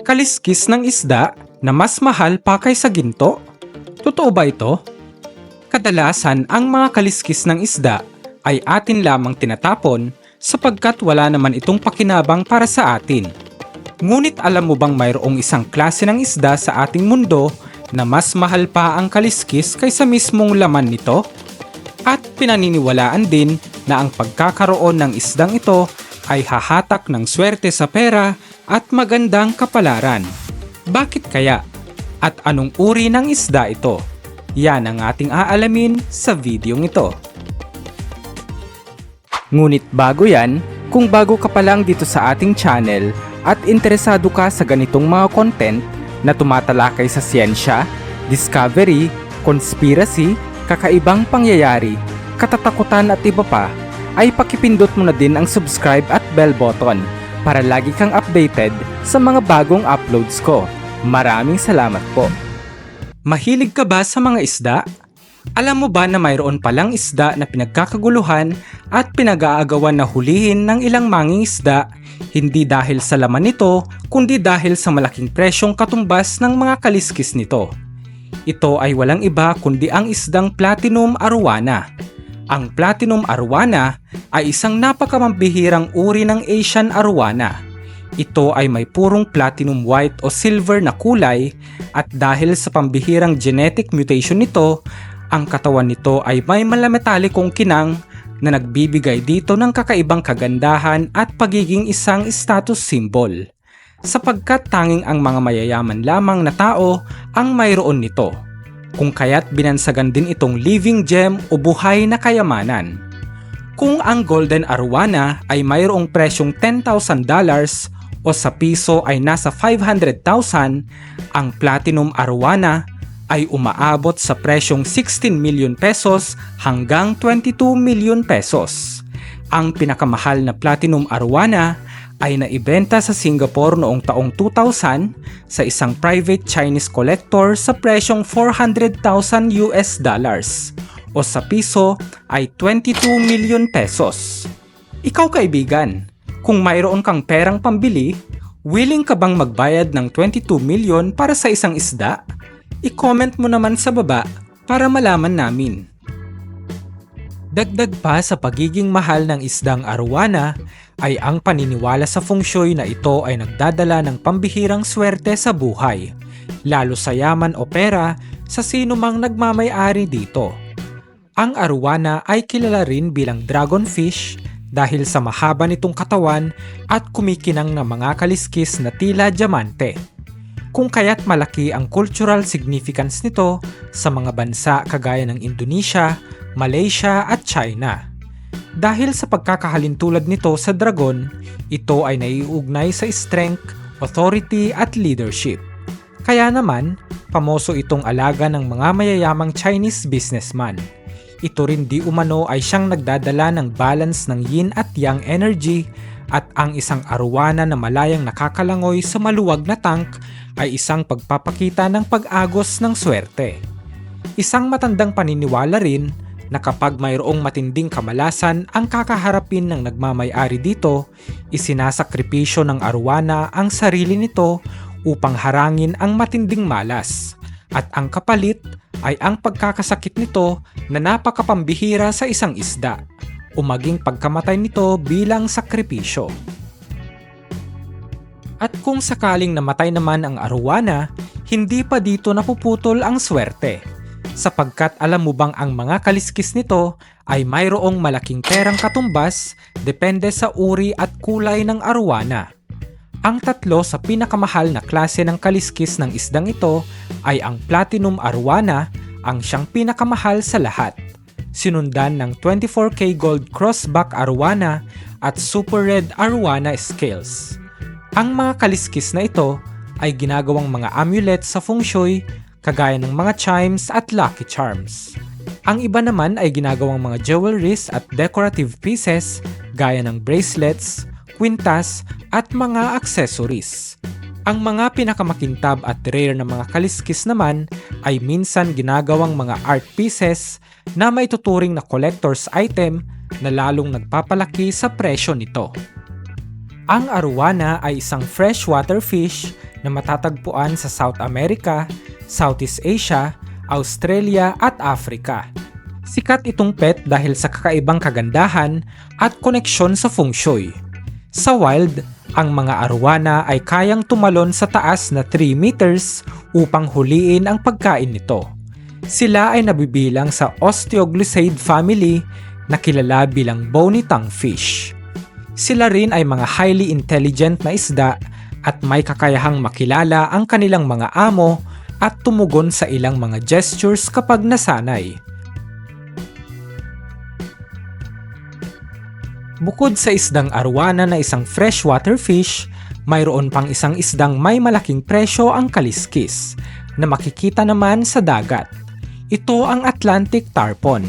Kaliskis ng isda na mas mahal pa kaysa ginto? Totoo ba ito? Kadalasan ang mga kaliskis ng isda ay atin lamang tinatapon sapagkat wala naman itong pakinabang para sa atin. Ngunit alam mo bang mayroong isang klase ng isda sa ating mundo na mas mahal pa ang kaliskis kaysa mismong laman nito? At pinaniniwalaan din na ang pagkakaroon ng isdang ito ay hahatak ng swerte sa pera at magandang kapalaran. Bakit kaya? At anong uri ng isda ito? Yan ang ating aalamin sa videong ito. Ngunit bago yan, kung bago ka pa lang dito sa ating channel at interesado ka sa ganitong mga content na tumatalakay sa siyensya, discovery, conspiracy, kakaibang pangyayari, katatakutan at iba pa, ay pakipindot mo na din ang subscribe at bell button para lagi kang updated sa mga bagong uploads ko. Maraming salamat po. Mahilig ka ba sa mga isda? Alam mo ba na mayroon palang isda na pinagkakaguluhan at pinag-aagawan na hulihin ng ilang manging isda hindi dahil sa laman nito kundi dahil sa malaking presyong katumbas ng mga kaliskis nito. Ito ay walang iba kundi ang isdang platinum arowana. Ang platinum arowana ay isang napakamambihirang uri ng Asian arowana. Ito ay may purong platinum white o silver na kulay at dahil sa pambihirang genetic mutation nito, ang katawan nito ay may malametalikong kinang na nagbibigay dito ng kakaibang kagandahan at pagiging isang status symbol. Sapagkat tanging ang mga mayayaman lamang na tao ang mayroon nito. Kung kaya't binansagan din itong living gem o buhay na kayamanan. Kung ang golden arowana ay mayroong presyong $10,000 o sa piso ay nasa 500,000, ang platinum arowana ay umaabot sa presyong 16 million pesos hanggang 22 million pesos. Ang pinakamahal na platinum arowana ay naibenta sa Singapore noong taong 2000 sa isang private Chinese collector sa presyong 400,000 US dollars o sa piso ay 22 million pesos. Ikaw kaibigan, kung mayroon kang perang pambili, willing ka bang magbayad ng 22 million para sa isang isda? I-comment mo naman sa baba para malaman namin. Dagdag pa sa pagiging mahal ng isdang arowana ay ang paniniwala sa feng shui na ito ay nagdadala ng pambihirang swerte sa buhay, lalo sa yaman o pera sa sino mang nagmamay-ari dito. Ang arowana ay kilala rin bilang dragonfish dahil sa mahaba nitong katawan at kumikinang na mga kaliskis na tila diamante. Kung kaya't malaki ang cultural significance nito sa mga bansa kagaya ng Indonesia, Malaysia at China. Dahil sa pagkakahalintulad nito sa dragon, ito ay naiugnay sa strength, authority at leadership. Kaya naman, pamoso itong alaga ng mga mayayamang Chinese businessman. Ito rin di umano ay siyang nagdadala ng balance ng yin at yang energy at ang isang arowana na malayang nakakalangoy sa maluwag na tank ay isang pagpapakita ng pag-agos ng swerte. Isang matandang paniniwala rin na kapag mayroong matinding kamalasan ang kakaharapin ng nagmamay-ari dito, isinasakripisyo ng arwana ang sarili nito upang harangin ang matinding malas. At ang kapalit ay ang pagkakasakit nito na napakapambihira sa isang isda o maging pagkamatay nito bilang sakripisyo. At kung sakaling namatay naman ang arwana, hindi pa dito napuputol ang swerte sapagkat alam mo bang ang mga kaliskis nito ay mayroong malaking perang katumbas depende sa uri at kulay ng arwana. Ang tatlo sa pinakamahal na klase ng kaliskis ng isdang ito ay ang platinum arwana, ang siyang pinakamahal sa lahat. Sinundan ng 24K gold crossback arwana at super red arwana scales. Ang mga kaliskis na ito ay ginagawang mga amulet sa feng shui kagaya ng mga chimes at lucky charms. Ang iba naman ay ginagawang mga jewelries at decorative pieces gaya ng bracelets, kwintas at mga accessories. Ang mga pinakamakintab at rare na mga kaliskis naman ay minsan ginagawang mga art pieces na may tuturing na collector's item na lalong nagpapalaki sa presyo nito. Ang arowana ay isang freshwater fish na matatagpuan sa South America, Southeast Asia, Australia at Africa. Sikat itong pet dahil sa kakaibang kagandahan at koneksyon sa feng shui. Sa wild, ang mga arowana ay kayang tumalon sa taas na 3 meters upang huliin ang pagkain nito. Sila ay nabibilang sa Osteoglosside family na kilala bilang bony tongue fish. Sila rin ay mga highly intelligent na isda at may kakayahang makilala ang kanilang mga amo at tumugon sa ilang mga gestures kapag nasanay. Bukod sa isdang arwana na isang freshwater fish, mayroon pang isang isdang may malaking presyo ang kaliskis, na makikita naman sa dagat. Ito ang Atlantic Tarpon.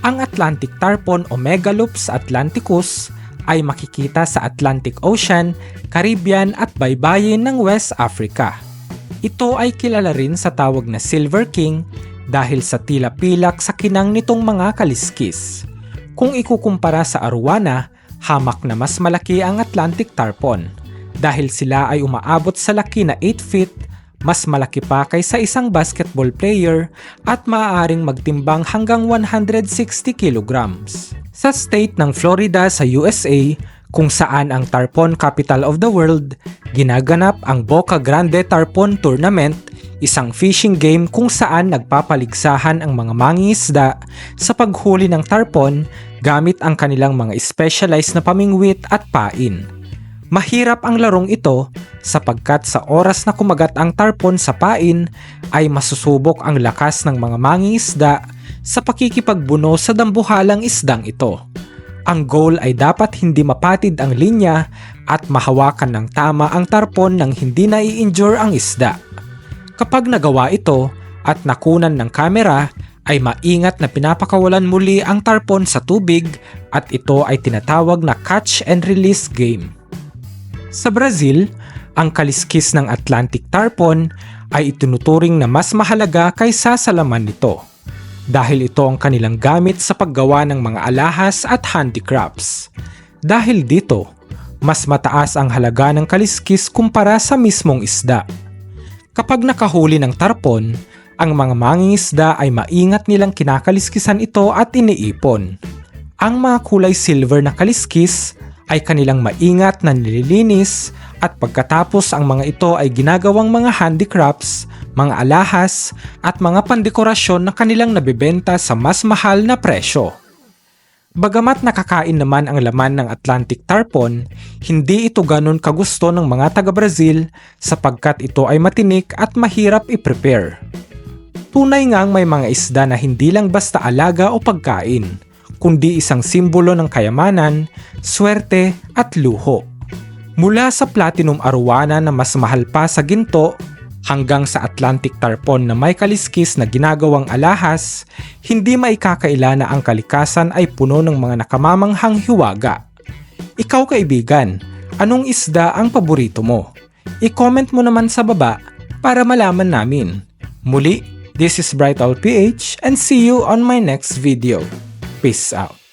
Ang Atlantic Tarpon o Megalops atlanticus ay makikita sa Atlantic Ocean, Caribbean at baybayin ng West Africa. Ito ay kilala rin sa tawag na Silver King dahil sa tila pilak sa kinang nitong mga kaliskis. Kung ikukumpara sa arwana, hamak na mas malaki ang Atlantic Tarpon. Dahil sila ay umaabot sa laki na 8 feet, mas malaki pa kaysa isang basketball player at maaaring magtimbang hanggang 160 kilograms. Sa state ng Florida sa USA, kung saan ang Tarpon Capital of the World, ginaganap ang Boca Grande Tarpon Tournament isang fishing game kung saan nagpapaligsahan ang mga mangingisda sa paghuli ng tarpon gamit ang kanilang mga specialized na pamingwit at pain. Mahirap ang larong ito sapagkat sa oras na kumagat ang tarpon sa pain ay masusubok ang lakas ng mga mangingisda sa pakikipagbuno sa dambuhalang isdang ito. Ang goal ay dapat hindi mapatid ang linya at mahawakan ng tama ang tarpon nang hindi nai-injure ang isda. Kapag nagawa ito at nakunan ng kamera, ay maingat na pinapakawalan muli ang tarpon sa tubig at ito ay tinatawag na catch and release game. Sa Brazil, ang kaliskis ng Atlantic tarpon ay itinuturing na mas mahalaga kaysa sa laman nito dahil ito ang kanilang gamit sa paggawa ng mga alahas at handicrafts. Dahil dito, mas mataas ang halaga ng kaliskis kumpara sa mismong isda. Kapag nakahuli ng tarpon, ang mga mangingisda ay maingat nilang kinakaliskisan ito at iniipon. Ang mga kulay silver na kaliskis ay kanilang maingat na nililinis at pagkatapos ang mga ito ay ginagawang mga handicrafts, mga alahas at mga pandekorasyon na kanilang nabibenta sa mas mahal na presyo. Bagamat nakakain naman ang laman ng Atlantic tarpon, hindi ito ganun kagusto ng mga taga-Brazil sapagkat ito ay matinik at mahirap i-prepare. Tunay ngang may mga isda na hindi lang basta alaga o pagkain, kundi isang simbolo ng kayamanan, swerte at luho. Mula sa platinum arowana na mas mahal pa sa ginto hanggang sa Atlantic tarpon na may kaliskis na ginagawang alahas, hindi maikakaila na ang kalikasan ay puno ng mga nakamamanghang hiwaga. Ikaw kaibigan, anong isda ang paborito mo? I-comment mo naman sa baba para malaman namin. Muli, this is Bright PH and see you on my next video. Peace out.